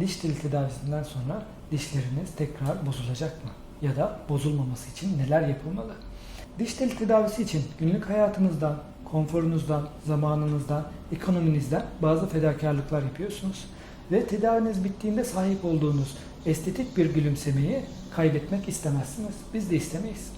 diş teli tedavisinden sonra dişleriniz tekrar bozulacak mı? Ya da bozulmaması için neler yapılmalı? Diş teli tedavisi için günlük hayatınızdan, konforunuzdan, zamanınızdan, ekonominizden bazı fedakarlıklar yapıyorsunuz. Ve tedaviniz bittiğinde sahip olduğunuz estetik bir gülümsemeyi kaybetmek istemezsiniz. Biz de istemeyiz.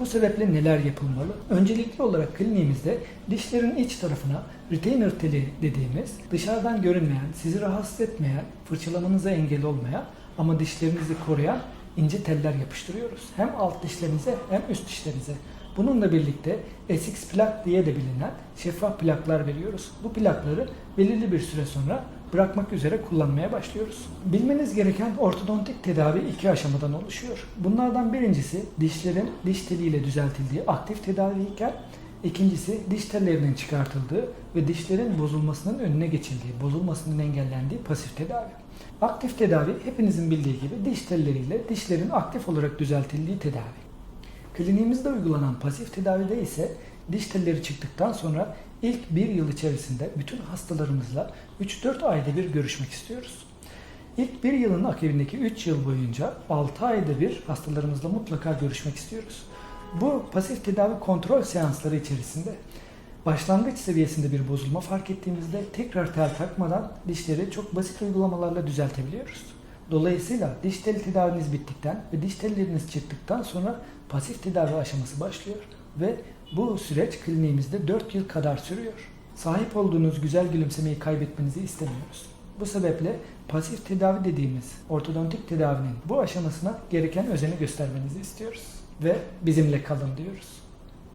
Bu sebeple neler yapılmalı? Öncelikli olarak kliniğimizde dişlerin iç tarafına retainer teli dediğimiz dışarıdan görünmeyen, sizi rahatsız etmeyen, fırçalamanıza engel olmayan ama dişlerinizi koruyan ince teller yapıştırıyoruz. Hem alt dişlerinize hem üst dişlerinize. Bununla birlikte SX plak diye de bilinen şeffaf plaklar veriyoruz. Bu plakları belirli bir süre sonra bırakmak üzere kullanmaya başlıyoruz. Bilmeniz gereken ortodontik tedavi iki aşamadan oluşuyor. Bunlardan birincisi dişlerin diş teliyle düzeltildiği aktif tedavi iken ikincisi diş tellerinin çıkartıldığı ve dişlerin bozulmasının önüne geçildiği, bozulmasının engellendiği pasif tedavi. Aktif tedavi hepinizin bildiği gibi diş telleriyle dişlerin aktif olarak düzeltildiği tedavi. Kliniğimizde uygulanan pasif tedavide ise diş telleri çıktıktan sonra ilk bir yıl içerisinde bütün hastalarımızla 3-4 ayda bir görüşmek istiyoruz. İlk bir yılın akabindeki 3 yıl boyunca 6 ayda bir hastalarımızla mutlaka görüşmek istiyoruz. Bu pasif tedavi kontrol seansları içerisinde başlangıç seviyesinde bir bozulma fark ettiğimizde tekrar tel takmadan dişleri çok basit uygulamalarla düzeltebiliyoruz. Dolayısıyla diş teli tedaviniz bittikten ve diş telleriniz çıktıktan sonra pasif tedavi aşaması başlıyor ve bu süreç kliniğimizde 4 yıl kadar sürüyor. Sahip olduğunuz güzel gülümsemeyi kaybetmenizi istemiyoruz. Bu sebeple pasif tedavi dediğimiz ortodontik tedavinin bu aşamasına gereken özeni göstermenizi istiyoruz. Ve bizimle kalın diyoruz.